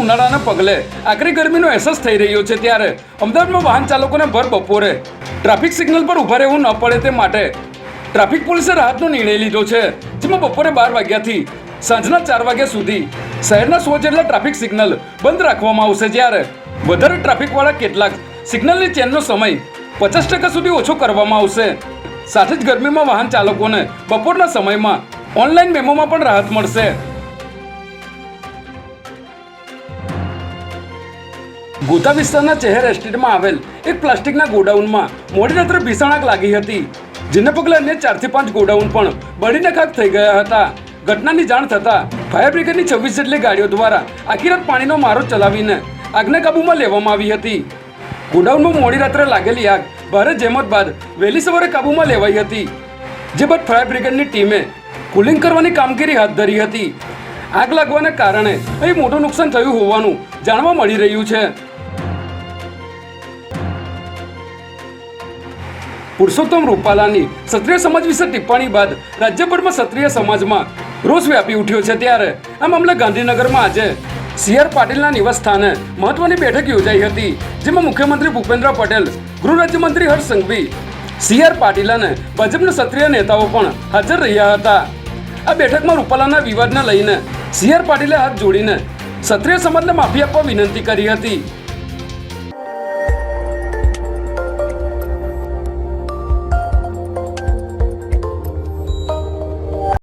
ઉનાળાના પગલે આકરી ગરમીનો અહેસાસ થઈ રહ્યો છે ત્યારે અમદાવાદમાં વાહન ચાલકોને ભર બપોરે ટ્રાફિક સિગ્નલ પર ઊભા રહેવું ન પડે તે માટે ટ્રાફિક પોલીસે રાહતનો નિર્ણય લીધો છે, જેમાં બપોરે બાર વાગ્યાથી સાંજના ચાર વાગ્યા સુધી શહેરના સો જેટલા ટ્રાફિક સિગ્નલ બંધ રાખવામાં આવશે. જ્યારે વધારે ટ્રાફિકવાળા કેટલાક સિગ્નલની ચેનનો સમય પચાસ ટકા સુધી ઓછો કરવામાં આવશે. સાથે જ ગરમીમાં વાહન ચાલકોને બપોરના સમયમાં ઓનલાઈન મેમોમાં પણ રાહત મળશે. ગોતા વિસ્તારના ચહેર એસ્ટેટમાં આવેલ એક પ્લાસ્ટિકના ગોડાઉનમાં મોડી રાત્રે ભીષણ આગ લાગી હતી. જેને પગલે અન્ય ચારથી પાંચ ગોડાઉન પણ બળીને ખાક થઈ ગયા હતા. ઘટનાની જાણ થતાં ફાયર બ્રિગેડની છવ્વીસ જેટલી ગાડીઓ દ્વારા આખી રાત પાણીનો મારો ચલાવીને આગને કાબૂમાં લેવામાં આવી હતી. ગોડાઉનમાં મોડી રાત્રે લાગેલી આગ ભારે જહેમત બાદ વહેલી સવારે કાબૂમાં લેવાઈ હતી. જે બાદ ફાયર બ્રિગેડની ટીમે કુલિંગ કરવાની કામગીરી હાથ ધરી હતી. આગ લાગવાને કારણે અહીં મોટું નુકસાન થયું હોવાનું જાણવા મળી રહ્યું છે. પુરુષોત્તમ રૂપાલાની ક્ષત્રિય સમાજ વિશે ટિપ્પણી બાદ રાજ્યભરમાં ક્ષત્રિય સમાજમાં રોષ વ્યાપી ઉઠ્યો છે ત્યારે આ મામલે ગાંધીનગરમાં આજે સી આર પાટીલના નિવાસ સ્થાને મહત્વની બેઠક યોજાઈ હતી, જેમાં મુખ્યમંત્રી ભૂપેન્દ્ર પટેલ ગૃહ રાજ્યમંત્રી હર્ષ સંઘવી, સી પાટીલ અને ભાજપના ક્ષત્રિય નેતાઓ પણ હાજર રહ્યા હતા. આ બેઠકમાં રૂપાલાના વિવાદને લઈને સી પાટીલે હાથ જોડીને ક્ષત્રિય સમાજને માફી આપવા વિનંતી કરી હતી.